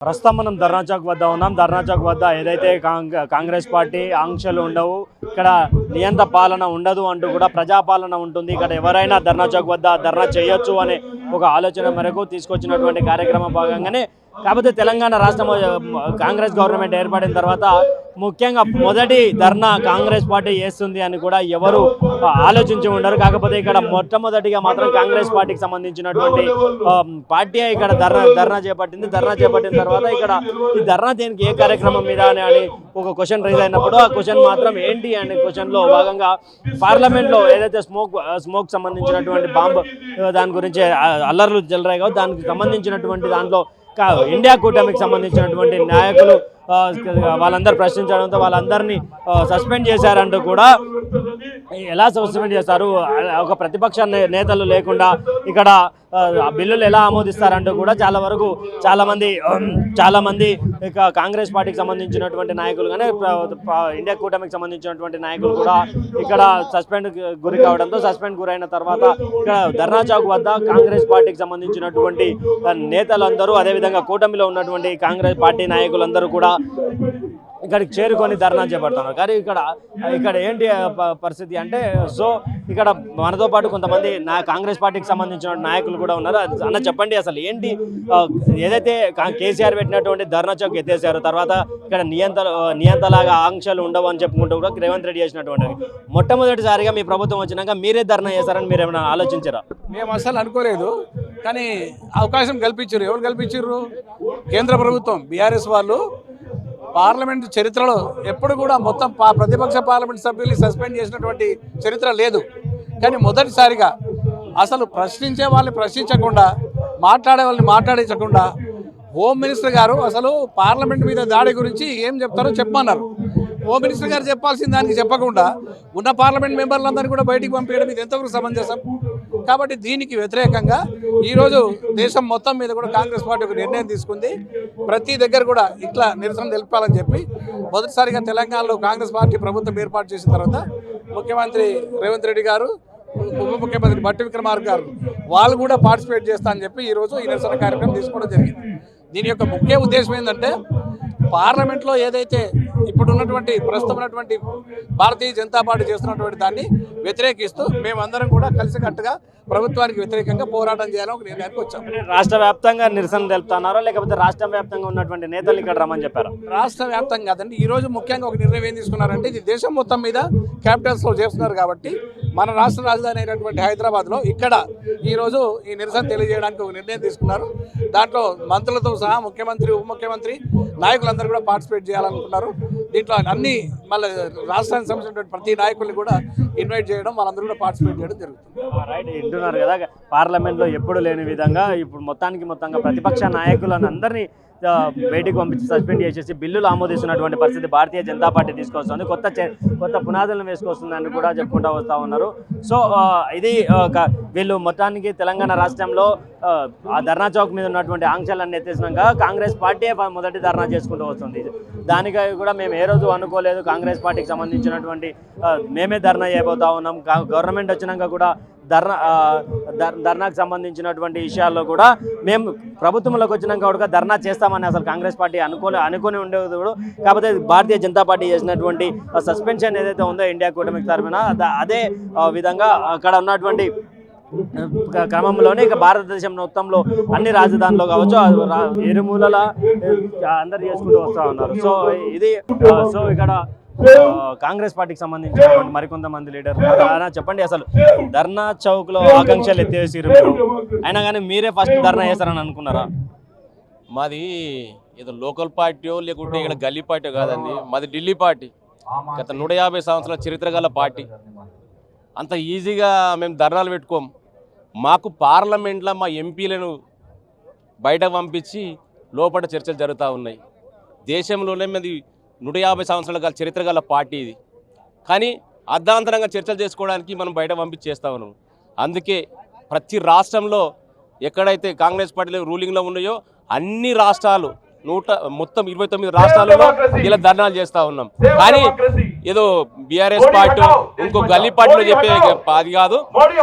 ప్రస్తుతం మనం ధర్నా చౌక్ వద్ద ఉన్నాం. ధర్నా చౌక్ వద్ద ఏదైతే కాంగ్- కాంగ్రెస్ పార్టీ ఆంక్షలు ఉండవు ఇక్కడ నియంత్ర పాలన ఉండదు అంటూ కూడా ప్రజాపాలన ఉంటుంది. ఇక్కడ ఎవరైనా ధర్నా చౌక్ వద్ద ధర్నా చేయొచ్చు అనే ఒక ఆలోచన మేరకు తీసుకొచ్చినటువంటి కార్యక్రమం భాగంగానే కాకపోతే తెలంగాణ రాష్ట్రం కాంగ్రెస్ గవర్నమెంట్ ఏర్పడిన తర్వాత ముఖ్యంగా మొదటి ధర్నా కాంగ్రెస్ పార్టీ చేస్తుంది అని కూడా ఎవరు ఆలోచించి ఉండరు. కాకపోతే ఇక్కడ మొట్టమొదటిగా మాత్రం కాంగ్రెస్ పార్టీకి సంబంధించినటువంటి పార్టీ ఇక్కడ ధర్నా ధర్నా చేపట్టింది. ధర్నా చేపట్టిన తర్వాత ఇక్కడ ఈ ధర్నా దేనికి ఏ కార్యక్రమం మీద అని అని ఒక క్వశ్చన్ రైజ్ అయినప్పుడు ఆ క్వశ్చన్ మాత్రం ఏంటి అనే క్వశ్చన్లో భాగంగా పార్లమెంట్లో ఏదైతే స్మోక్ స్మోక్ సంబంధించినటువంటి బాంబ్ దాని గురించి అల్లర్లు జల్లరాయి కావు దానికి సంబంధించినటువంటి దాంట్లో కాదు ఇండియా కూటమికి సంబంధించినటువంటి నాయకులు వాళ్ళందరూ ప్రశ్నించడంతో వాళ్ళందరినీ సస్పెండ్ చేశారంటూ కూడా ఎలా సస్పెండ్ చేస్తారు? ఒక ప్రతిపక్ష నే- నేతలు లేకుండా ఇక్కడ బిల్లులు ఎలా ఆమోదిస్తారంటూ కూడా చాలా వరకు చాలా మంది చాలా మంది ఇక కాంగ్రెస్ పార్టీకి సంబంధించినటువంటి నాయకులు కానీ ఇండియా కూటమికి సంబంధించినటువంటి నాయకులు కూడా ఇక్కడ సస్పెండ్ గురి కావడంతో సస్పెండ్ గురైన తర్వాత ఇక్కడ ధర్నా చౌక్ వద్ద కాంగ్రెస్ పార్టీకి సంబంధించినటువంటి నేతలందరూ అదేవిధంగా కూటమిలో ఉన్నటువంటి కాంగ్రెస్ పార్టీ నాయకులందరూ కూడా ఇక్కడికి చేరుకొని ధర్నా చేపడుతున్నారు. కానీ ఇక్కడ ఇక్కడ ఏంటి ప- పరిస్థితి అంటే సో ఇక్కడ మనతో పాటు కొంతమంది నా కాంగ్రెస్ పార్టీకి సంబంధించిన నాయకులు కూడా ఉన్నారు. అన్న చెప్పండి అసలు ఏంటి ఏదైతే కేసీఆర్ పెట్టినటువంటి ధర్నా చౌక్ ఎత్తేసారు తర్వాత ఇక్కడ నియంత్ర నియంతలాగా ఆంక్షలు ఉండవు అని చెప్పుకుంటూ కూడా రేవంత్ రెడ్డి చేసినటువంటి మొట్టమొదటిసారిగా మీ ప్రభుత్వం వచ్చినాక మీరే ధర్నా చేశారని మీరు ఏమైనా ఆలోచించారా? మేము అసలు అనుకోలేదు. కానీ అవకాశం కల్పించారు. ఎవరు కల్పించారు? కేంద్ర ప్రభుత్వం బీఆర్ఎస్ వాళ్ళు. పార్లమెంట్ చరిత్రలో ఎప్పుడు కూడా మొత్తం ప్రతిపక్ష పార్లమెంట్ సభ్యుల్ని సస్పెండ్ చేసినటువంటి చరిత్ర లేదు. కానీ మొదటిసారిగా అసలు ప్రశ్నించే వాళ్ళని ప్రశ్నించకుండా మాట్లాడే వాళ్ళని మాట్లాడించకుండా హోమ్ మినిస్టర్ గారు అసలు పార్లమెంట్ మీద దాడి గురించి ఏం చెప్తారో చెప్పమన్నారు. హోమ్ మినిస్టర్ గారు చెప్పాల్సిన దానికి చెప్పకుండా ఉన్న పార్లమెంట్ మెంబర్లందరినీ కూడా బయటికి పంపించడం ఇది ఎంతవరకు సమంజసం? కాబట్టి దీనికి వ్యతిరేకంగా ఈరోజు దేశం మొత్తం మీద కూడా కాంగ్రెస్ పార్టీ ఒక నిర్ణయం తీసుకుంది. ప్రతి దగ్గర కూడా ఇట్లా నిరసన తెలిపాలని చెప్పి మొదటిసారిగా తెలంగాణలో కాంగ్రెస్ పార్టీ ప్రభుత్వం ఏర్పాటు చేసిన తర్వాత ముఖ్యమంత్రి రేవంత్ రెడ్డి గారు ఉప ముఖ్యమంత్రి బట్టి విక్రమార్ గారు వాళ్ళు కూడా పార్టిసిపేట్ చేస్తా అని చెప్పి ఈరోజు ఈ నిరసన కార్యక్రమం తీసుకోవడం జరిగింది. దీని యొక్క ముఖ్య ఉద్దేశం ఏంటంటే పార్లమెంట్లో ఏదైతే ఇప్పుడు ఉన్నటువంటి ప్రస్తుతం ఉన్నటువంటి భారతీయ జనతా పార్టీ చేస్తున్నటువంటి దాన్ని వ్యతిరేకిస్తూ మేమందరం కూడా కలిసికట్టుగా ప్రభుత్వానికి వ్యతిరేకంగా పోరాటం చేయాలని ఒక నిర్ణయానికి వచ్చాం. రాష్ట్ర వ్యాప్తంగా నిరసన తెలుపుతున్నారా? లేకపోతే రాష్ట్ర వ్యాప్తంగా ఉన్నటువంటి నేతలు ఇక్కడ రమ్మని చెప్పారా? రాష్ట్ర వ్యాప్తంగా కాదండి ఈ రోజు ముఖ్యంగా ఒక నిర్ణయం ఏం తీసుకున్నారంటే ఇది దేశం మొత్తం మీద క్యాపిటల్స్లో చేస్తున్నారు కాబట్టి మన రాష్ట్ర రాజధాని అయినటువంటి హైదరాబాద్లో ఇక్కడ ఈరోజు ఈ నిరసన తెలియజేయడానికి ఒక నిర్ణయం తీసుకున్నారు. దాంట్లో మంత్రులతో సహా ముఖ్యమంత్రి ఉప ముఖ్యమంత్రి నాయకులందరూ కూడా పార్టిసిపేట్ చేయాలనుకున్నారు దీంట్లో అన్ని మళ్ళీ రాష్ట్రానికి సంబంధించినటువంటి ప్రతి నాయకుల్ని కూడా ఇన్వైట్ చేయడం వాళ్ళందరూ కూడా పార్టిసిపేట్ చేయడం జరుగుతుంది. రైట్ వింటున్నారు కదా పార్లమెంట్లో ఎప్పుడు లేని విధంగా ఇప్పుడు మొత్తానికి మొత్తంగా ప్రతిపక్ష నాయకులను అందరినీ బయటికి పంపించి సస్పెండ్ చేసేసి బిల్లులు ఆమోదిస్తున్నటువంటి పరిస్థితి భారతీయ జనతా పార్టీ తీసుకొస్తుంది. కొత్త కొత్త పునాదులను వేసుకొస్తుందని కూడా చెప్పుకుంటూ వస్తూ ఉన్నారు. సో ఇది వీళ్ళు మొత్తానికి తెలంగాణ రాష్ట్రంలో ఆ, ధర్నా చౌక్ మీద ఉన్నటువంటి ఆంక్షలన్నీ ఎత్తేసినాక కాంగ్రెస్ పార్టీ మొదటి ధర్నా చేసుకుంటూ వస్తుంది. దానికై కూడా మేము ఏ రోజు అనుకోలేదు కాంగ్రెస్ పార్టీకి సంబంధించినటువంటి మేమే ధర్నా చేయబోతా ఉన్నాం. గవర్నమెంట్ వచ్చినాక కూడా ధర్నా ధర్నాకు సంబంధించినటువంటి విషయాల్లో కూడా మేము ప్రభుత్వంలోకి వచ్చినాక కూడా ధర్నా చేస్తామని అసలు కాంగ్రెస్ పార్టీ అనుకో అనుకుని ఉండేది కూడా. కాకపోతే భారతీయ జనతా పార్టీ చేసినటువంటి సస్పెన్షన్ ఏదైతే ఉందో ఇండియా కూటమికి తరఫున అదే విధంగా అక్కడ ఉన్నటువంటి క్రమంలోనే ఇక భారతదేశం మొత్తంలో అన్ని రాజధానిలో కావచ్చు ఆ ఇరుమూలల అందరు చేసుకుంటూ వస్తూ ఉన్నారు. సో ఇది సో ఇక్కడ కాంగ్రెస్ పార్టీకి సంబంధించినటువంటి మరికొంతమంది లీడర్ అయినా చెప్పండి అసలు ధర్నా చౌక్లో ఆకాంక్షలు ఎత్తేసిరు మీరు? అయినా కానీ మీరే ఫస్ట్ ధర్నా చేస్తారని అనుకున్నారా? మాది ఏదో లోకల్ పార్టీయో లేకుంటే ఇక్కడ గల్లీ పార్టీ కాదండి. మాది ఢిల్లీ పార్టీ. గత నూట యాభై సంవత్సరాల చరిత్ర గల పార్టీ. అంత ఈజీగా మేము ధర్నాలు పెట్టుకోం. మాకు పార్లమెంట్లో మా ఎంపీలను బయట పంపించి లోపల చర్చలు జరుగుతూ ఉన్నాయి. దేశంలోనే మాది నూట యాభై సంవత్సరాల గల చరిత్ర గల పార్టీ ఇది. కానీ అర్ధాంతరంగా చర్చలు చేసుకోవడానికి మనం బయట పంపించేస్తా ఉన్నాం. అందుకే ప్రతి రాష్ట్రంలో ఎక్కడైతే కాంగ్రెస్ పార్టీలు రూలింగ్లో ఉన్నాయో అన్ని రాష్ట్రాలు నూట మొత్తం ఇరవై తొమ్మిది రాష్ట్రాలలో ఇలా ధర్నాలు చేస్తా ఉన్నాం. కానీ ఏదో బీఆర్ఎస్ పార్టీ ఇంకో గల్లీ పార్టీలో చెప్పే అది కాదు.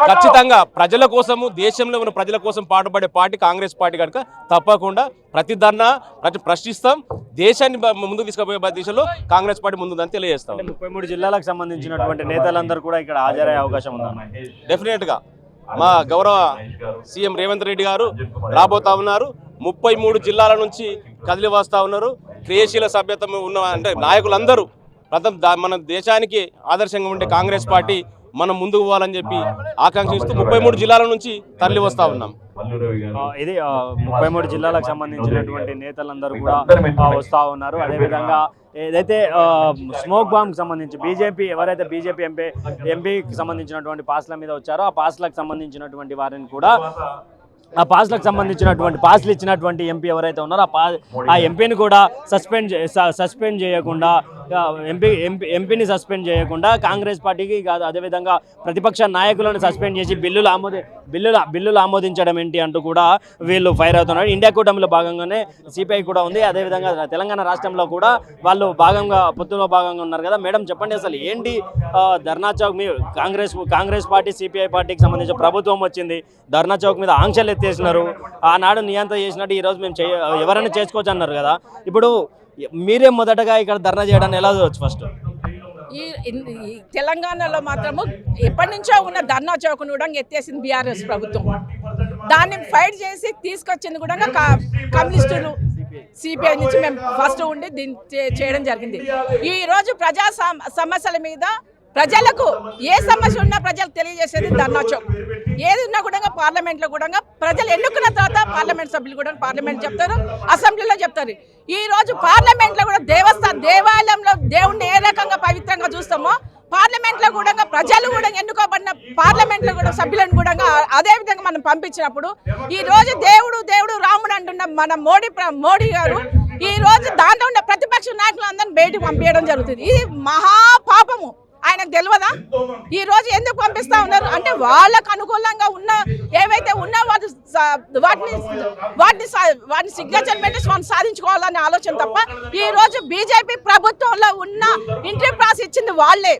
ఖచ్చితంగా ప్రజల కోసము దేశంలో ఉన్న ప్రజల కోసం పాటుపడే పార్టీ కాంగ్రెస్ పార్టీ కనుక తప్పకుండా ప్రతి ధర్నా ప్రతి ప్రశ్నిస్తాం. దేశాన్ని ముందుకు తీసుకుపోయే దిశలో కాంగ్రెస్ పార్టీ ముందుందని తెలియజేస్తాం. ముప్పై మూడు జిల్లాలకు సంబంధించినటువంటి నేతలందరూ కూడా ఇక్కడ హాజరయ్యే అవకాశం ఉందా డెఫినెట్గా మా గౌరవ సీఎం రేవంత్ రెడ్డి గారు రాబోతా ఉన్నారు. ముప్పై మూడు జిల్లాల నుంచి కదిలి వస్తా ఉన్నారు. క్రియాశీల సభ్యత ఉన్న అంటే నాయకులందరూ ప్రథమ దా- మన దేశానికి ఆదర్శంగా ఉండే కాంగ్రెస్ పార్టీ మనం ముందుకు పోవాలని చెప్పి ఆకాంక్షిస్తూ ముప్పై మూడు జిల్లాల నుంచి తరలి వస్తా ఉన్నాం. ఇది ముప్పై మూడు జిల్లాలకు సంబంధించినటువంటి నేతలందరూ కూడా వస్తూ వస్తా ఉన్నారు. అదేవిధంగా ఏదైతే స్మోక్ బాంబ్ సంబంధించి బీజేపీ ఎవరైతే బీజేపీ ఎంపీ ఎంపీకి సంబంధించినటువంటి పాస్ల మీద వచ్చారో ఆ పాస్లకు సంబంధించినటువంటి వారిని కూడా ఆ పాస్లకు సంబంధించినటువంటి పాస్లు ఇచ్చినటువంటి ఎంపీ ఎవరైతే ఉన్నారో ఆ పా ఆ ఎంపీని కూడా సస్పెండ్ సస్పెండ్ చేయకుండా ఎంపీ ఎంపీ ఎంపీని సస్పెండ్ చేయకుండా కాంగ్రెస్ పార్టీకి కాదు అదేవిధంగా ప్రతిపక్ష నాయకులను సస్పెండ్ చేసి బిల్లులు ఆమోది బిల్లులు బిల్లులు ఆమోదించడం ఏంటి అంటూ కూడా వీళ్ళు ఫైర్ అవుతున్నారు. ఇండియా కూటమిలో భాగంగానే సిపిఐ కూడా ఉంది. అదేవిధంగా తెలంగాణ రాష్ట్రంలో కూడా వాళ్ళు భాగంగా పొత్తులో భాగంగా ఉన్నారు కదా. మేడం చెప్పండి అసలు ఏంటి ధర్నా చౌక్ మీ కాంగ్రెస్ కాంగ్రెస్ పార్టీ సిపిఐ పార్టీకి సంబంధించిన ప్రభుత్వం వచ్చింది. ధర్నా చౌక్ మీద ఆంక్షలు ఎత్తేసినారు. ఆనాడు నియంత్రణ చేసినట్టు ఈరోజు మేము చేయ ఎవరైనా చేసుకోవచ్చు అన్నారు కదా. ఇప్పుడు మీరే మొదటగా ఇక్కడ ధర్నా చేయడానికి ఎలా చూడవచ్చు ఫస్ట్ ఈ తెలంగాణలో మాత్రము ఎప్పటి నుంచో ఉన్న ధర్నా చౌకను కూడా ఎత్తేసింది బీఆర్ఎస్ ప్రభుత్వం. దాన్ని ఫైట్ చేసి తీసుకొచ్చింది కూడా కా- కమ్యూనిస్టులు సిపిఐ నుంచి మేము ఫస్ట్ ఉండి దీన్ని చే- చేయడం జరిగింది. ఈరోజు ప్రజా సమస్యల మీద ప్రజలకు ఏ సమస్య ఉన్నా ప్రజలకు తెలియజేసేది ధర్నా చౌక్. ఏది ఉన్నా కూడా పార్లమెంట్లో కూడా ప్రజలు ఎన్నుకున్న తర్వాత పార్లమెంట్ సభ్యులు కూడా పార్లమెంట్ చెప్తారు అసెంబ్లీలో చెప్తారు. ఈ రోజు పార్లమెంట్లో కూడా దేవస్థానం దేవాలయంలో దేవుణ్ణి ఏ రకంగా పవిత్రంగా చూస్తామో పార్లమెంట్లో కూడా ప్రజలు కూడా ఎన్నుకోబడిన పార్లమెంట్లో కూడా సభ్యులను కూడా అదే విధంగా మనం పంపించినప్పుడు ఈ రోజు దేవుడు దేవుడు రాముడు అంటున్న మన మోడీ ప్ర- మోడీ గారు ఈ రోజు దాంట్లో ఉన్న ప్రతిపక్ష నాయకులు బయటకు పంపించడం జరుగుతుంది. ఇది మహా పాపము ఆయనకు తెలియదా? ఈ రోజు ఎందుకు పంపిస్తా ఉన్నారు? అంటే వాళ్ళకు అనుకూలంగా ఉన్న ఏవైతే ఉన్నా వాటి వాటిని వాటిని వాటిని సిగ్నేచర్ పెట్టి వాళ్ళు సాధించుకోవాలనే ఆలోచన తప్ప ఈ రోజు బీజేపీ ప్రభుత్వంలో ఉన్న ఇంట్రీ ప్రాస్ ఇచ్చింది వాళ్ళే.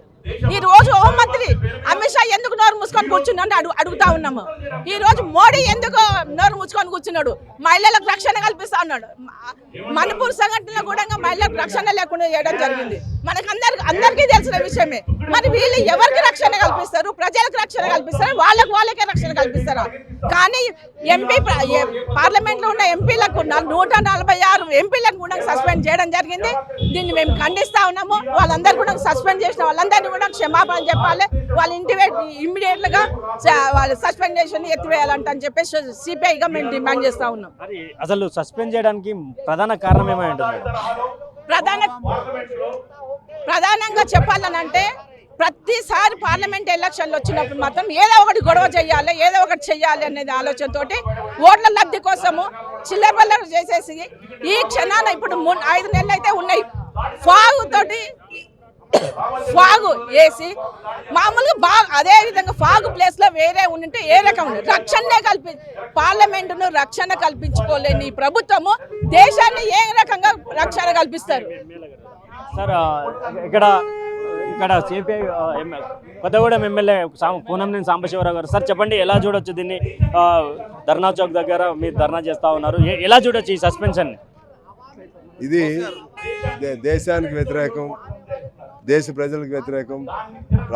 ఈ రోజు హోంమంత్రి అమిత్ షా ఎందుకు నోరు మూసుకొని కూర్చున్నాడు అడుగు అడుగుతా ఉన్నాము. ఈ రోజు మోడీ ఎందుకు నోరు మూసుకొని కూర్చున్నాడు? మహిళలకు రక్షణ కల్పిస్తా ఉన్నాడు మణిపూర్ సంఘటనలో కూడా మహిళలకు రక్షణ లేకుండా చేయడం జరిగింది. మనకు అందరికి అందరికీ తెలిసిన విషయమే. మరి వీళ్ళు ఎవరికి రక్షణ కల్పిస్తారు? ప్రజలకు రక్షణ కల్పిస్తారు? వాళ్ళకు వాళ్ళకే రక్షణ కల్పిస్తారా? కానీ ఎంపీ పార్లమెంట్లో ఉన్న ఎంపీలకు నూట నలభై ఆరు ఎంపీలకు కూడా సస్పెండ్ చేయడం జరిగింది. దీన్ని మేము ఖండిస్తా ఉన్నాము. వాళ్ళందరూ కూడా సస్పెండ్ చేసిన వాళ్ళందరినీ కూడా క్షమాపణ చెప్పాలి. వాళ్ళ ఇంటిమేట్ ఇమ్మీడియట్గా స- వాళ్ళ సస్పెండేషన్ ఎత్తివేయాలంట అని చెప్పేసి సిపిఐగా మేము డిమాండ్ చేస్తా ఉన్నాం. అసలు సస్పెండ్ చేయడానికి ప్రధాన కారణం ఏమై ఉంటుంది ప్రధాన ప్రధానంగా చెప్పాలనంటే ప్రతిసారి పార్లమెంట్ ఎలక్షన్లు వచ్చినప్పుడు మాత్రం ఏదో ఒకటి గొడవ చేయాలి ఏదో ఒకటి చెయ్యాలి అనేది ఆలోచనతోటి ఓట్ల లబ్ధి కోసము చిల్లర వల్లర చేసేసి ఈ క్షణాన ఇప్పుడు ఐదు నెలలు అయితే ఉన్నాయి. ఫాగు తోటి ఫాగు వేసి మామూలుగా బాగా అదే విధంగా ఫాగు ప్లేస్లో వేరే ఉంటే ఏ రకం ఉంది రక్షణనే కల్పి పార్లమెంటును రక్షణ కల్పించుకోలేని ప్రభుత్వము దేశాన్ని ఏ రకంగా రక్షణ కల్పిస్తారు? సార్ ఇక్కడ ఇక్కడ సిపిఐ కొత్తగూడెం ఎమ్మెల్యే సాం- కూనంనేని సాంబశివరావు గారు. సార్ చెప్పండి ఎలా చూడొచ్చు దీన్ని? ధర్నా చౌక్ దగ్గర మీరు ధర్నా చేస్తా ఉన్నారు. ఎలా చూడొచ్చు ఈ సస్పెన్షన్? ఇది దేశానికి వ్యతిరేకం. దేశ ప్రజలకు వ్యతిరేకం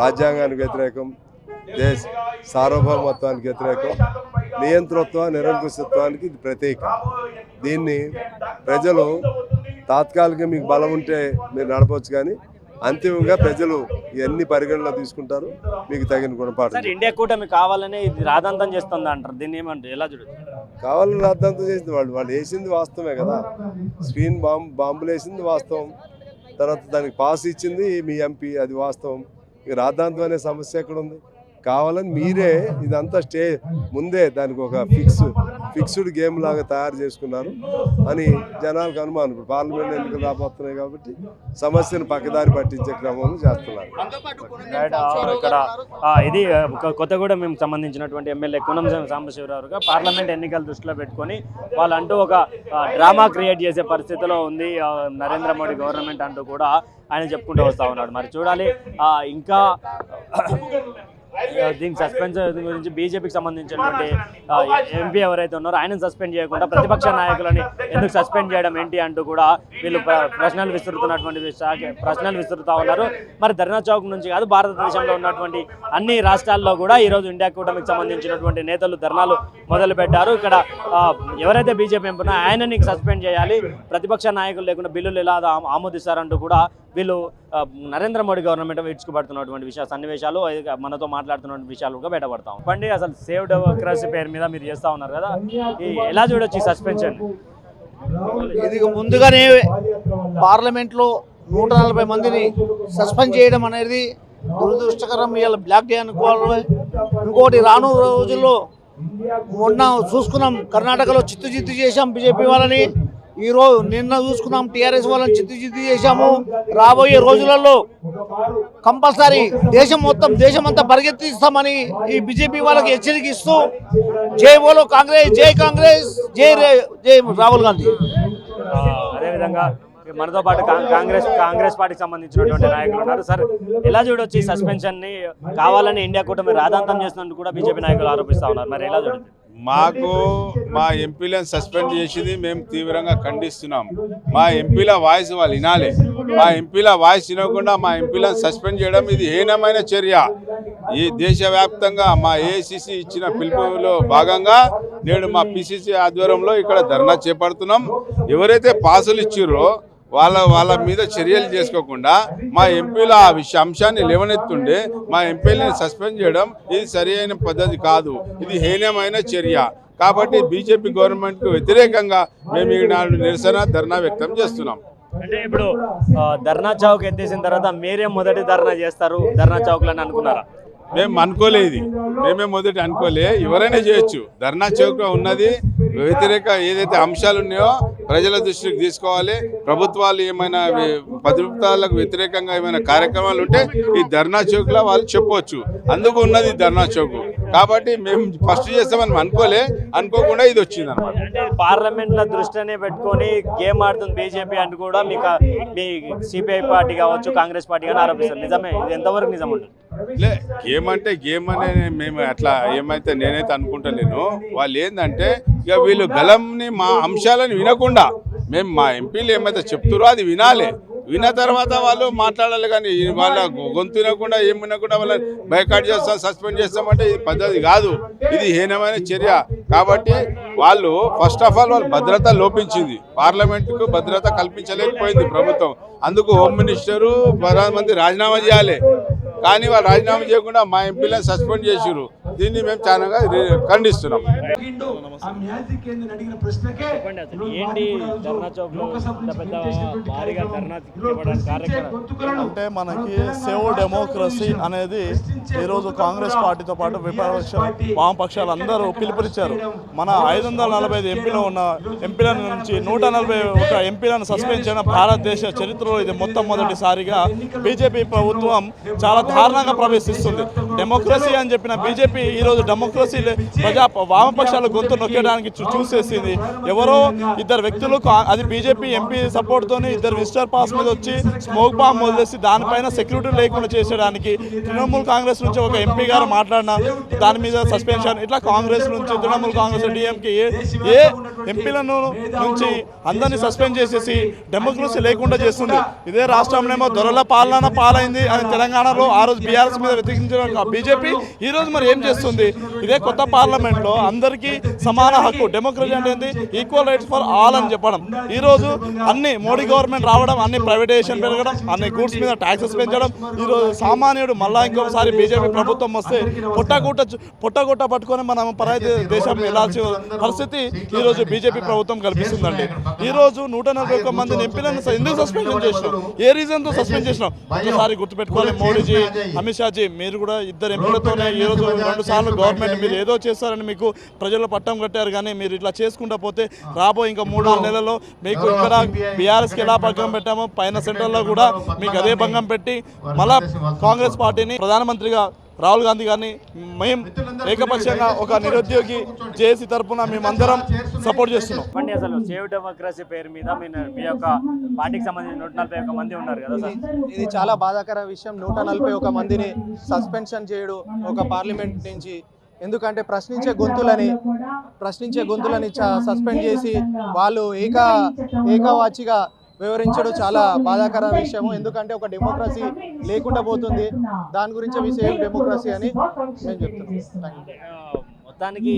రాజ్యాంగానికి వ్యతిరేకం దేశ సార్వభౌమత్వానికి వ్యతిరేకం నియంతృత్వ నిరంకుశత్వానికి ఇది ప్రతీక. దీన్ని ప్రజలు తాత్కాలికంగా మీకు బలం ఉంటే మీరు నడపవచ్చు కానీ అంతిమంగా ప్రజలు ఇవన్నీ పరిగణలో తీసుకుంటారు మీకు తగిన గుణపాఠం ఇండియా కూటమి కావాలని ఇది రాదంతం చేస్తుంది అంటారు. దీన్ని ఏమంటారు? ఎలా చూడొచ్చు కావాలని రాద్ధాంతం చేసింది వాళ్ళు. వాళ్ళు వేసింది వాస్తవమే కదా. స్క్రీన్ బాంబు బాంబులు వేసింది వాస్తవం. తర్వాత దానికి పాస్ ఇచ్చింది మీ ఎంపీ. అది వాస్తవం. ఇక రాద్ధాంతం అనే సమస్య ఎక్కడ ఉంది కావాలని మీరే ఇదంతా స్టే ముందే దానికి ఒక ఫిక్స్ ఫిక్స్డ్ గేమ్ లాగా తయారు చేసుకున్నారు అని జనాలకు అనుమానం. ఇప్పుడు పార్లమెంట్ ఎన్నికలు రాబోతున్నాయి కాబట్టి సమస్యను పక్కదారి పట్టించే క్రమంలో చేస్తున్నారు. ఇక్కడ ఇది ఆ, కొత్తగూడెం మేము సంబంధించినటువంటి ఎమ్మెల్యే కుణం సాంబశివరావు గారు పార్లమెంట్ ఎన్నికలు దృష్టిలో పెట్టుకొని వాళ్ళంటూ ఒక డ్రామా క్రియేట్ చేసే పరిస్థితిలో ఉంది. నరేంద్ర మోడీ గవర్నమెంట్ అంటూ కూడా ఆయన చెప్పుకుంటూ వస్తూ ఉన్నాడు. మరి చూడాలి ఇంకా దీనికి సస్పెన్స్ గురించి బీజేపీకి సంబంధించినటువంటి ఎంపీ ఎవరైతే ఉన్నారో ఆయన సస్పెండ్ చేయకుండా ప్రతిపక్ష నాయకులని ఎందుకు సస్పెండ్ చేయడం ఏంటి అంటూ కూడా వీళ్ళు ప్రశ్నలు విసురుతున్నటువంటి ప్రశ్నలు విసురుతా ఉన్నారు. మరి ధర్నా చౌక్ నుంచి కాదు భారతదేశంలో ఉన్నటువంటి అన్ని రాష్ట్రాల్లో కూడా ఈరోజు ఇండియా కూటమికి సంబంధించినటువంటి నేతలు ధర్నాలు మొదలు పెట్టారు ఇక్కడ ఎవరైతే బీజేపీ ఎంపునో ఆయనని సస్పెండ్ చేయాలి. ప్రతిపక్ష నాయకులు లేకుండా బిల్లులు ఎలా ఆమోదిస్తారంటూ కూడా వీళ్ళు నరేంద్ర మోడీ గవర్నమెంట్ విడుచుకుపడుతున్నటువంటి విషయాలు సన్నివేశాలు మనతో మాట్లాడుతున్న విషయాలు కూడా బయటపడతాం. పండి అసలు సేవ్ డెమోక్రసీ పేరు మీద మీరు చేస్తా ఉన్నారు కదా ఈ ఎలా చూడొచ్చు ఈ సస్పెన్షన్ ఇది ముందుగానే పార్లమెంట్లో నూట నలభై మందిని సస్పెండ్ చేయడం అనేది దురదృష్టకరం. ఇవాళ బ్లాక్ డే అనుకోవాలి. ఇంకోటి రాను రోజుల్లో మొన్న చూసుకున్నాం కర్ణాటకలో చిత్తు చిత్తు చేశాం బీజేపీ వాళ్ళని. ఈరోజు నిన్న చూసుకున్నాం టీఆర్ఎస్ వాళ్ళని చిత్తు చిత్తు చేశాము. రాబోయే రోజులలో కంపల్సరీ దేశం మొత్తం దేశం అంతా పరిగెత్తిస్తామని ఈ బీజేపీ వాళ్ళకి హెచ్చరిక ఇస్తూ జై బోలో కాంగ్రెస్ జై కాంగ్రెస్ జై రే- జై రాహుల్ గాంధీ. అదేవిధంగా మనతో పాటు కాం- కాంగ్రెస్ కాంగ్రెస్ పార్టీకి సంబంధించినటువంటి నాయకులు ఉన్నారు. సార్ ఎలా చూడొచ్చు ఈ సస్పెన్షన్ని? కావాలని ఇండియా కూటమి రాధాంతం చేస్తున్నట్టు కూడా బీజేపీ నాయకులు ఆరోపిస్తా ఉన్నారు. మరి ఎలా చూడొచ్చు? మాకు మా ఎంపీలను సస్పెండ్ చేసింది మేము తీవ్రంగా ఖండిస్తున్నాం. మా ఎంపీల వాయిస్ వాళ్ళు వినాలి. మా ఎంపీల వాయిస్ వినకుండా మా ఎంపీలను సస్పెండ్ చేయడం ఇది హీనమైన చర్య. ఈ దేశవ్యాప్తంగా మా ఏఐసిసి ఇచ్చిన పిలుపులో భాగంగా నేడు మా పిసిసి ఆధ్వర్యంలో ఇక్కడ ధర్నా చేపడుతున్నాం. ఎవరైతే పాసులు ఇచ్చిర్రో వాళ్ళ వాళ్ళ మీద చర్యలు చేసుకోకుండా మా ఎంపీల ఆ విషయ అంశాన్ని లేవనెత్తుండే మా ఎంపీలని సస్పెండ్ చేయడం ఇది సరి అయిన పద్ధతి కాదు. ఇది హీనమైన చర్య. కాబట్టి బీజేపీ గవర్నమెంట్కు వ్యతిరేకంగా మేము ఈనాడు నిరసన ధర్నా వ్యక్తం చేస్తున్నాం. అంటే ఇప్పుడు ధర్నా చౌక్ ఎత్తేసిన తర్వాత మీరే మొదటి ధర్నా చేస్తారు ధర్నా చౌక్లని అనుకున్నారా? మేము అనుకోలేదు మేమే మొదటి అనుకోలే. ఎవరైనా చేయొచ్చు. ధర్నా చౌక్లో ఉన్నది. వ్యతిరేక ఏదైతే అంశాలు ఉన్నాయో ప్రజల దృష్టికి తీసుకోవాలి. ప్రభుత్వాలు ఏమైనా ప్రభుత్వాలకు వ్యతిరేకంగా ఏమైనా కార్యక్రమాలు ఉంటే ఈ ధర్నా చౌక్లో వాళ్ళు చెప్పవచ్చు అందుకు ఉన్నది ధర్నా చౌక్. కాబట్టి మేము ఫస్ట్ చేస్తామని అనుకోలే. అనుకోకుండా ఇది వచ్చింది అనమాట పార్లమెంట్లో దృష్టినే పెట్టుకొని గేమ్ ఆడుతుంది బీజేపీ అంటూ కూడా మీకు మీ సిపిఐ పార్టీ కావచ్చు కాంగ్రెస్ పార్టీ కానీ ఆరోపిస్తారు. నిజమే? ఇది ఎంతవరకు నిజం ఉంటుంది లే గేమ్ అంటే గేమ్ అనే మేము అట్లా ఏమైతే నేనైతే అనుకుంటలేను. వాళ్ళు ఏంటంటే ఇక వీళ్ళు గలంని మా అంశాలను వినకుండా మేము మా ఎంపీలు ఏమైతే చెప్తారో అది వినాలి. విన్న తర్వాత వాళ్ళు మాట్లాడాలి కానీ వాళ్ళ గొంతు వినకుండా ఏం వినకుండా వాళ్ళని బైకాట్ చేస్తాం సస్పెండ్ చేస్తామంటే ఇది పద్ధతి కాదు. ఇది హీనమైన చర్య. కాబట్టి వాళ్ళు ఫస్ట్ ఆఫ్ ఆల్ వాళ్ళు భద్రత లోపించింది. పార్లమెంటుకు భద్రత కల్పించలేకపోయింది ప్రభుత్వం. అందుకు హోమ్ మినిస్టరు ప్రధానమంత్రి రాజీనామా చేయాలి. కానీ వాళ్ళు రాజీనామా చేయకుండా మా ఎంపీలను సస్పెండ్ చేసిరు దీన్ని మేము చాలా ఖండిస్తున్నాం. అంటే మనకి సేవ్ డెమోక్రసీ అనేది ఈరోజు కాంగ్రెస్ పార్టీతో పాటు విపక్ష వామపక్షాలు అందరూ పిలుపునిచ్చారు. మన ఐదు వందల నలభై ఐదు ఎంపీలు ఉన్న ఎంపీల నుంచి నూట నలభై ఒక ఎంపీలను సస్పెండ్ చేయడం భారతదేశ చరిత్రలో ఇది మొట్టమొదటిసారిగా బీజేపీ ప్రభుత్వం చాలా దారుణంగా ప్రవేశిస్తుంది. డెమోక్రసీ అని చెప్పిన బీజేపీ ఈరోజు డెమోక్రసీ ప్రజా వామపక్షాల గొంతు నొక్కడానికి చూసేసింది. ఎవరో ఇద్దరు వ్యక్తులు అది బీజేపీ ఎంపీ సపోర్ట్తోని ఇద్దరు విజిటర్ పాస్ మీద వచ్చి స్మోక్ బాంబ్ వదిలేసి దానిపైన సెక్యూరిటీ లేకుండా చేసేయడానికి తృణమూల్ కాంగ్రెస్ నుంచి ఒక ఎంపీ గారు మాట్లాడిన దాని మీద సస్పెన్షన్ ఇట్లా కాంగ్రెస్ నుంచి తృణమూల్ కాంగ్రెస్ డిఎంకే ఏ ఎంపీలను నుంచి అందరినీ సస్పెండ్ చేసేసి డెమోక్రసీ లేకుండా చేస్తుంది. ఇదే రాష్ట్రంలోనేమో దొరల పాలన పాలైంది అని తెలంగాణలో ఆ రోజు బీఆర్ఎస్ మీద వ్యతిరేకించిన బీజేపీ. ఈ రోజు మరి ఏం చేస్తుంది? చేస్తుంది. ఇదే కొత్త పార్లమెంట్లో అందరికీ సమాన హక్కు డెమోక్రసీ అంటే ఏంటి ఈక్వల్ రైట్స్ ఫర్ ఆల్ అని చెప్పడం. ఈరోజు అన్ని మోడీ గవర్నమెంట్ రావడం అన్ని ప్రైవేటైజేషన్ పెరగడం అన్ని గూడ్స్ మీద ట్యాక్సెస్ పెంచడం ఈరోజు సామాన్యుడు మళ్ళా ఇంకోసారి బీజేపీ ప్రభుత్వం వస్తే పుట్టగుట్ట పుట్టగుట్ట పట్టుకొని మనం పరాయి దేశం వెళ్ళాల్సిన పరిస్థితి ఈరోజు బీజేపీ ప్రభుత్వం కల్పిస్తుందండి. ఈరోజు నూట నలభై ఒక్క మందిని ఎంపీలను ఎందుకు సస్పెండ్ చేసినాం? ఏ రీజన్తో సస్పెండ్ చేసినాం? ఒకసారి గుర్తుపెట్టుకోవాలి మోడీజీ అమిత్ షాజీ మీరు కూడా ఇద్దరు ఎంపీలతోనే ఈ రోజు రెండు సార్లు గవర్నమెంట్ మీరు ఏదో చేస్తారని మీకు ప్రజలు పట్టం కట్టారు కానీ మీరు ఇట్లా చేసుకుంటా పోతే రాబో ఇంకా మూడు నెలల్లో మీకు ఇక్కడ బీఆర్ఎస్కి ఎలా భంగం పెట్టామో పైన సెంట్రల్లో కూడా మీకు అదే భంగం పెట్టి మళ్ళా కాంగ్రెస్ పార్టీని ప్రధానమంత్రిగా రాహుల్ గాంధీ గారిని మేము ఏకపక్షంగా ఒక నిరుద్యోగి జేసీ తరపున మేమందరం సపోర్ట్ చేస్తున్నాం. అసలు సేవ్ డెమోక్రసీ పేరు మీద మీ మీ యొక్క పార్టీకి సంబంధించి నూట నలభై ఒక్క మంది ఉన్నారు కదా సార్? ఇది చాలా బాధాకర విషయం. నూట నలభై ఒక మందిని సస్పెన్షన్ చేయడు ఒక పార్లమెంట్ నుంచి. ఎందుకంటే ప్రశ్నించే గొంతులని ప్రశ్నించే గొంతులని సస్పెండ్ చేసి వాళ్ళు ఏక ఏకవాచిగా వివరించడం చాలా బాధాకర విషయము. ఎందుకంటే ఒక డెమోక్రసీ లేకుండా పోతుంది. దాని గురించి వి సేవ్ డెమోక్రసీ అని నేను చెప్తున్నాను. మొత్తానికి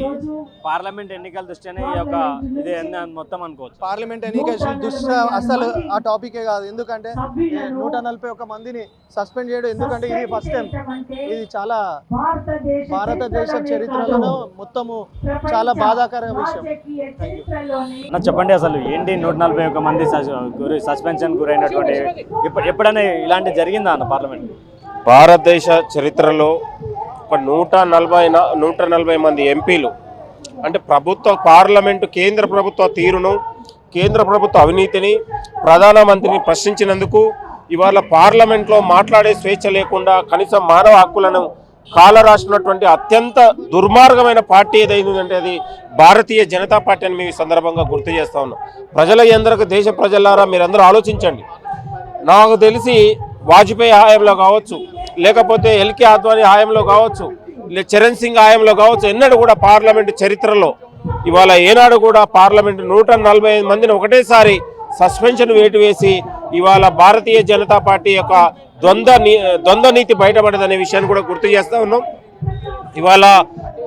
పార్లమెంట్ ఎన్నికల దృష్ట్యానే ఈ యొక్క ఇది అన్ని మొత్తం అనుకోవచ్చు. పార్లమెంట్ ఎన్నికల దుష్ట అసలు ఆ టాపికే కాదు. ఎందుకంటే నూట నలభై ఒక మందిని సస్పెండ్ చేయడం ఎందుకంటే ఇది ఫస్ట్ టైం ఇది చాలా భారతదేశ చరిత్రలో మొత్తము చాలా బాధాకర విషయం. అన్న చెప్పండి అసలు ఏంటి నూట నలభై ఒక్క మంది సస్- గురి సస్పెన్షన్ గురైనటువంటి ఎప్పుడు ఎప్పుడైనా ఇలాంటి జరిగిందా అన్న పార్లమెంట్? భారతదేశ చరిత్రలో ఒక నూట నలభై నూట నలభై మంది ఎంపీలు. అంటే ప్రభుత్వ పార్లమెంటు కేంద్ర ప్రభుత్వ తీరును కేంద్ర ప్రభుత్వ అవినీతిని ప్రధానమంత్రిని ప్రశ్నించినందుకు ఇవాళ పార్లమెంట్లో మాట్లాడే స్వేచ్ఛ లేకుండా కనీసం మానవ హక్కులను కాలరాసినటువంటి అత్యంత దుర్మార్గమైన పార్టీ ఏదైందంటే అది భారతీయ జనతా పార్టీ అని మేము ఈ సందర్భంగా గుర్తు చేస్తా ఉన్నాం. ప్రజల ఎందరకు దేశ ప్రజలారా మీరందరూ ఆలోచించండి. నాకు తెలిసి వాజ్పేయి హాయంలో కావచ్చు లేకపోతే ఎల్కే అద్వానీ హాయంలో కావచ్చు చరణ్ సింగ్ హాయంలో కావచ్చు ఎన్నడూ కూడా పార్లమెంట్ చరిత్రలో ఇవాళ ఏనాడు కూడా పార్లమెంట్ నూట నలభై ఐదు మందిని ఒకటేసారి సస్పెన్షన్ వేటు వేసి ఇవాళ భారతీయ జనతా పార్టీ యొక్క ద్వంద్వ ద్వంద్వ నీతి బయటపడదనే విషయాన్ని కూడా గుర్తు చేస్తా ఉన్నాం. ఇవాళ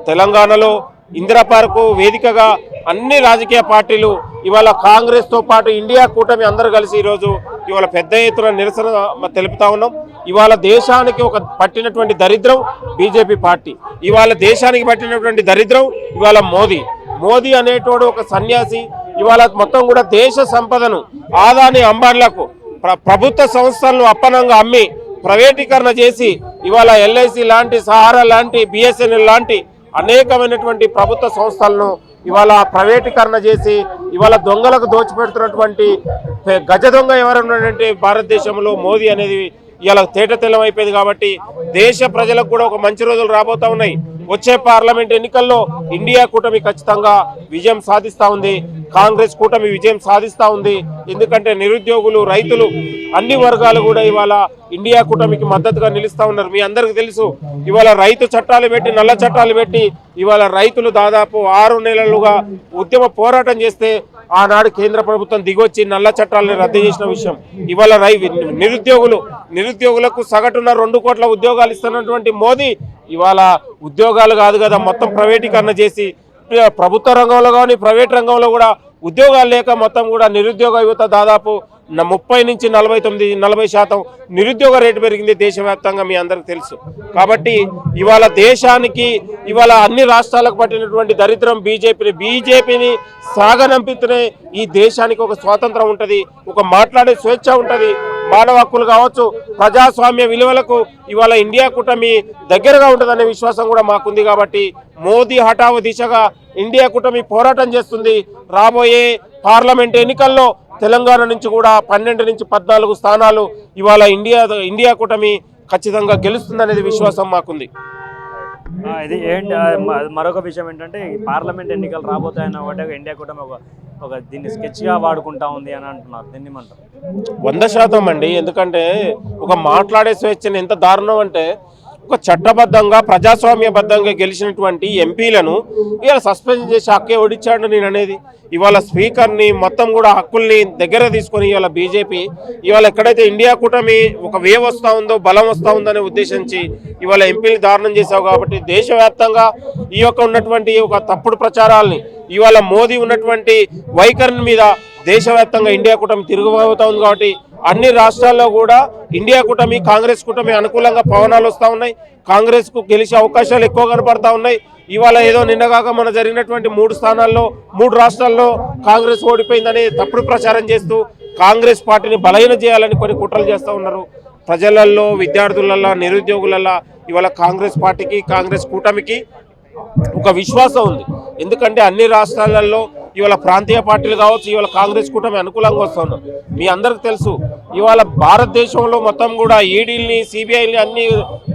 తెలంగాణలో ఇందిరా పార్కు వేదికగా అన్ని రాజకీయ పార్టీలు ఇవాళ కాంగ్రెస్తో పాటు ఇండియా కూటమి అందరూ కలిసి ఈరోజు ఇవాళ పెద్ద ఎత్తున నిరసన తెలుపుతా ఉన్నాం. ఇవాళ దేశానికి ఒక పట్టినటువంటి దరిద్రం బీజేపీ పార్టీ. ఇవాళ దేశానికి పట్టినటువంటి దరిద్రం ఇవాళ మోదీ. మోదీ అనేటోడు ఒక సన్యాసి. ఇవాళ మొత్తం కూడా దేశ సంపదను ఆదాని అంబాన్లకు ప్ర- ప్రభుత్వ సంస్థలను అప్పనంగా అమ్మి ప్రైవేటీకరణ చేసి ఇవాళ ఎల్ఐసి లాంటి సహారా లాంటి బిఎస్ఎన్ఎల్ లాంటి అనేకమైనటువంటి ప్రభుత్వ సంస్థలను ఇవాళ ప్రైవేటీకరణ చేసి ఇవాళ దొంగలకు దోచిపెడుతున్నటువంటి గజ దొంగ ఎవరున్నారంటే భారతదేశంలో మోదీ అనేది ఇలా తేట తెల్లమైపోయింది అయిపోయింది కాబట్టి దేశ ప్రజలకు కూడా ఒక మంచి రోజులు రాబోతా ఉన్నాయి. వచ్చే పార్లమెంట్ ఎన్నికల్లో ఇండియా కూటమి ఖచ్చితంగా విజయం సాధిస్తూ ఉంది. కాంగ్రెస్ కూటమి విజయం సాధిస్తూ ఉంది. ఎందుకంటే నిరుద్యోగులు రైతులు అన్ని వర్గాలు కూడా ఇవాళ ఇండియా కూటమికి మద్దతుగా నిలుస్తూ ఉన్నారు. మీ అందరికీ తెలుసు ఇవాళ రైతు చట్టాలు పెట్టి నల్ల చట్టాలు పెట్టి ఇవాళ రైతులు దాదాపు ఆరు నెలలుగా ఉద్యమ పోరాటం చేస్తే ఆనాడు కేంద్ర ప్రభుత్వం దిగొచ్చి నల్ల చట్టాలను రద్దు చేసిన విషయం. ఇవాళ రై నిరుద్యోగులు నిరుద్యోగులకు సగటున రెండు కోట్ల ఉద్యోగాలు ఇస్తున్నటువంటి మోదీ ఇవాళ ఉద్యోగాలు కాదు కదా మొత్తం ప్రైవేటీకరణ చేసి ప్రభుత్వ రంగంలో కానీ ప్రైవేట్ రంగంలో కూడా ఉద్యోగాలు లేక మొత్తం కూడా నిరుద్యోగ యువత దాదాపు ముప్పై నుంచి నలభై తొమ్మిది నలభై శాతం నిరుద్యోగ రేటు పెరిగింది దేశవ్యాప్తంగా మీ అందరికి తెలుసు. కాబట్టి ఇవాళ దేశానికి ఇవాళ అన్ని రాష్ట్రాలకు పట్టినటువంటి దరిద్రం బీజేపీని బీజేపీని సాగనంపితేనే ఈ దేశానికి ఒక స్వాతంత్రం ఉంటుంది ఒక మాట్లాడే స్వేచ్ఛ ఉంటుంది. మానవ హక్కులు కావచ్చు ప్రజాస్వామ్య విలువలకు ఇవాళ ఇండియా కూటమి దగ్గరగా ఉంటుందనే విశ్వాసం కూడా మాకుంది కాబట్టి మోదీ హఠావు దిశగా ఇండియా కూటమి పోరాటం చేస్తుంది. రాబోయే పార్లమెంట్ ఎన్నికల్లో తెలంగాణ నుంచి కూడా పన్నెండు నుంచి పద్నాలుగు స్థానాలు ఇవాళ ఇండియా ఇండియా కూటమి ఖచ్చితంగా గెలుస్తుందనేది విశ్వాసం మాకుంది. ఇది ఏంటి మరొక విషయం ఏంటంటే ఈ పార్లమెంట్ ఎన్నికలు రాబోతాయన్న ఒకటే ఇండియా కూడా ఒక ఒక దీన్ని స్కెచ్గా వాడుకుంటా ఉంది అని అంటున్నారు. దీన్ని ఏమంటారు? వంద శాతం అండి. ఎందుకంటే ఒక మాట్లాడే స్వేచ్ఛని ఎంత దారుణం అంటే ఒక చట్టబద్ధంగా ప్రజాస్వామ్యబద్ధంగా గెలిచినటువంటి ఎంపీలను ఇవాళ సస్పెండ్ చేసి హక్కే ఓడిచ్చాడు నేను అనేది. ఇవాళ స్పీకర్ని మొత్తం కూడా హక్కుల్ని దగ్గర తీసుకొని ఇవాళ బీజేపీ ఇవాళ ఎక్కడైతే ఇండియా కూటమి ఒక వేవ్ వస్తూ ఉందో బలం వస్తూ ఉందనే ఉద్దేశించి ఇవాళ ఎంపీని దారుణం చేశావు కాబట్టి దేశవ్యాప్తంగా ఈ యొక్క ఉన్నటువంటి ఒక తప్పుడు ప్రచారాల్ని ఇవాళ మోదీ ఉన్నటువంటి వైఖరిని మీద దేశవ్యాప్తంగా ఇండియా కూటమి తిరుగుబోతా ఉంది కాబట్టి అన్ని రాష్ట్రాల్లో కూడా ఇండియా కూటమి కాంగ్రెస్ కూటమి అనుకూలంగా పవనాలు వస్తూ ఉన్నాయి. కాంగ్రెస్కు గెలిచే అవకాశాలు ఎక్కువ కనపడతా ఉన్నాయి. ఇవాళ ఏదో నిన్నగాక మన జరిగినటువంటి మూడు స్థానాల్లో మూడు రాష్ట్రాల్లో కాంగ్రెస్ ఓడిపోయిందని తప్పుడు ప్రచారం చేస్తూ కాంగ్రెస్ పార్టీని బలహీన చేయాలని కొన్ని కుట్రలు చేస్తూ ఉన్నారు. ప్రజలలో విద్యార్థులల్లో నిరుద్యోగులల్లో ఇవాళ కాంగ్రెస్ పార్టీకి కాంగ్రెస్ కూటమికి ఒక విశ్వాసం ఉంది. ఎందుకంటే అన్ని రాష్ట్రాలలో ఇవాళ ప్రాంతీయ పార్టీలు కావచ్చు ఇవాళ కాంగ్రెస్ కూటమి అనుకూలంగా వస్తున్నాం మీ అందరికి తెలుసు ఇవాళ భారతదేశంలో మొత్తం కూడా ఈడీల్ని సిబిఐని అన్ని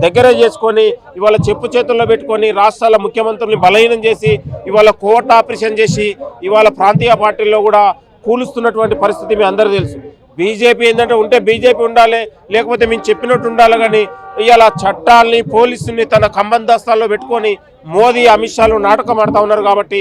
దగ్గర చేసుకొని ఇవాళ చెప్పు చేతుల్లో పెట్టుకొని రాష్ట్రాల ముఖ్యమంత్రుల్ని బలహీనం చేసి ఇవాళ కోర్టు ఆపరేషన్ చేసి ఇవాళ ప్రాంతీయ పార్టీల్లో కూడా కూలుస్తున్నటువంటి పరిస్థితి మీ అందరికీ తెలుసు. బీజేపీ ఏంటంటే ఉంటే బీజేపీ ఉండాలి లేకపోతే మేము చెప్పినట్టు ఉండాలి కానీ ఇవాళ చట్టాల్ని పోలీసుల్ని తన కంబందస్తాల్లో పెట్టుకొని మోదీ అమిత్ షాలు నాటకం ఆడుతూ ఉన్నారు కాబట్టి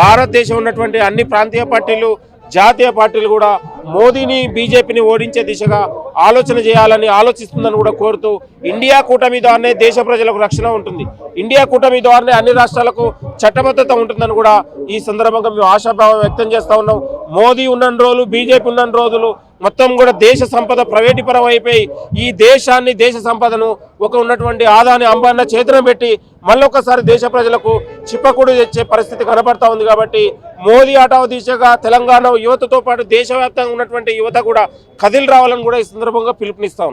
భారతదేశం ఉన్నటువంటి అన్ని ప్రాంతీయ పార్టీలు జాతీయ పార్టీలు కూడా మోదీని బీజేపీని ఓడించే దిశగా ఆలోచన చేయాలని ఆలోచిస్తుందని కూడా కోరుతూ ఇండియా కూటమి ద్వారానే దేశ ప్రజలకు రక్షణ ఉంటుంది. ఇండియా కూటమి ద్వారానే అన్ని రాష్ట్రాలకు చట్టబద్ధత ఉంటుందని కూడా ఈ సందర్భంగా మేము ఆశాభావం వ్యక్తం చేస్తూ ఉన్నాం. మోదీ ఉన్న రోజులు బీజేపీ ఉన్న రోజులు మొత్తం కూడా దేశ సంపద ప్రైవేటీపరం అయిపోయి ఈ దేశాన్ని దేశ సంపదను ఒక ఉన్నటువంటి ఆదాని అంబాన్న చేతిలో పెట్టి మళ్ళొకసారి దేశ ప్రజలకు చిప్పకూడు తెచ్చే పరిస్థితి కనబడతా ఉంది కాబట్టి మోదీ ఆటవ దిశగా తెలంగాణ యువతతో పాటు దేశవ్యాప్తంగా ఉన్నటువంటి యువత కూడా కదిలి రావాలని కూడా ఈ సందర్భంగా పిలుపునిస్తా